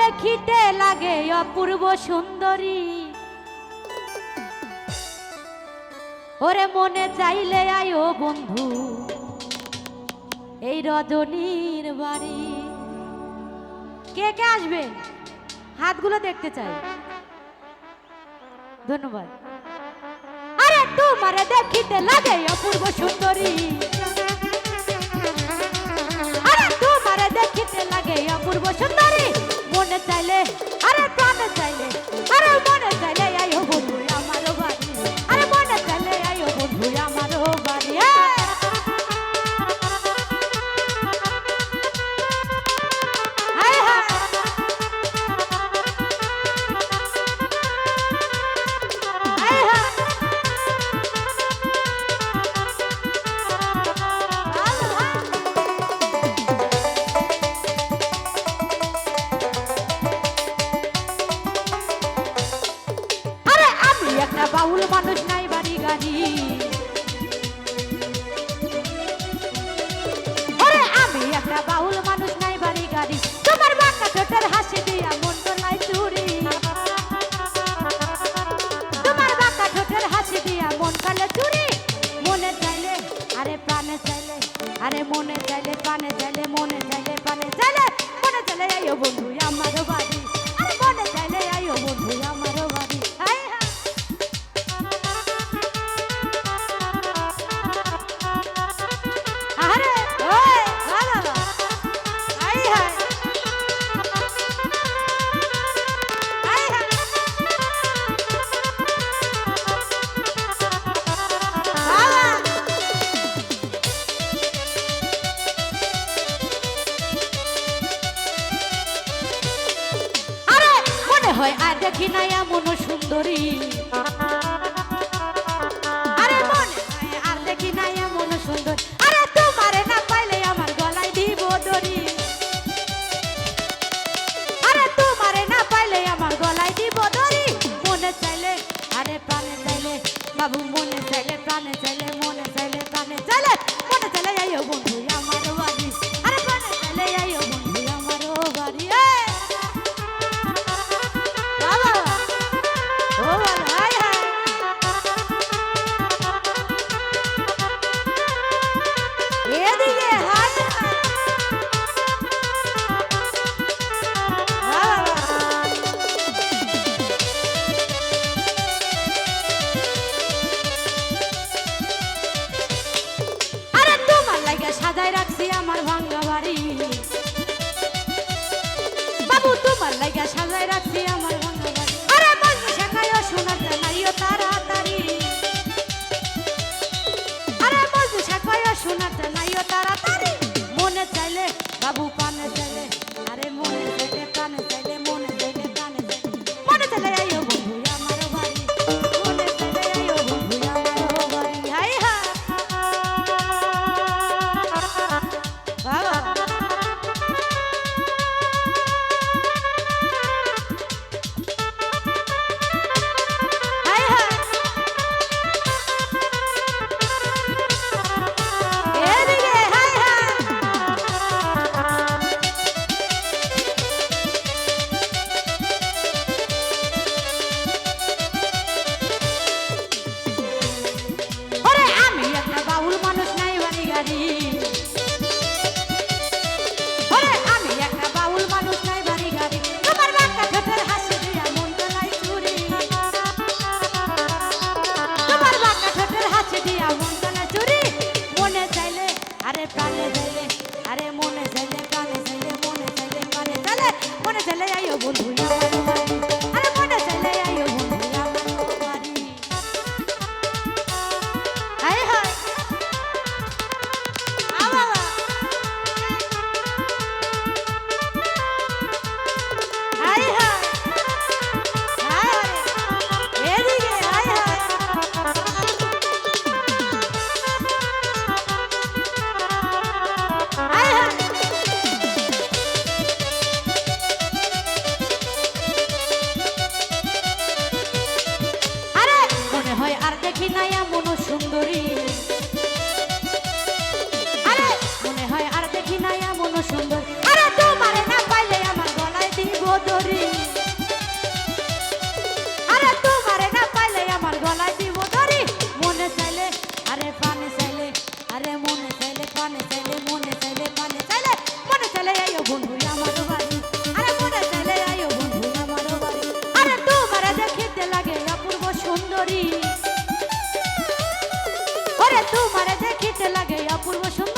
দেখিতে লাগে অপূর্ব সুন্দরী। ওরে মনে চাইলে আয় বন্ধু, এই রজনীর বাড়ি কে কে আসবে? হাতগুলো দেখতে চাই। ধন্যবাদ। আরে তোমার দেখিতে লাগে অপূর্ব সুন্দরী। Paris. হয়, আর দেখি না এমন সুন্দরী। আর দেখি সুন্দর। আরে না পাইলে আমার দিব আরে না পাইলে আমার গলায় দিব চাইলে, আরে চাইলে, বাবু মনে চাইলে, প্রাণে চাইলে আছে আমার ভাঙ্গা বাড়ি। বাবু তোমার লাইগা সাজায় রাখছি সুন্দরী। ওরে তোমার দেখিতে লাগে অপূর্ব সুন্দর।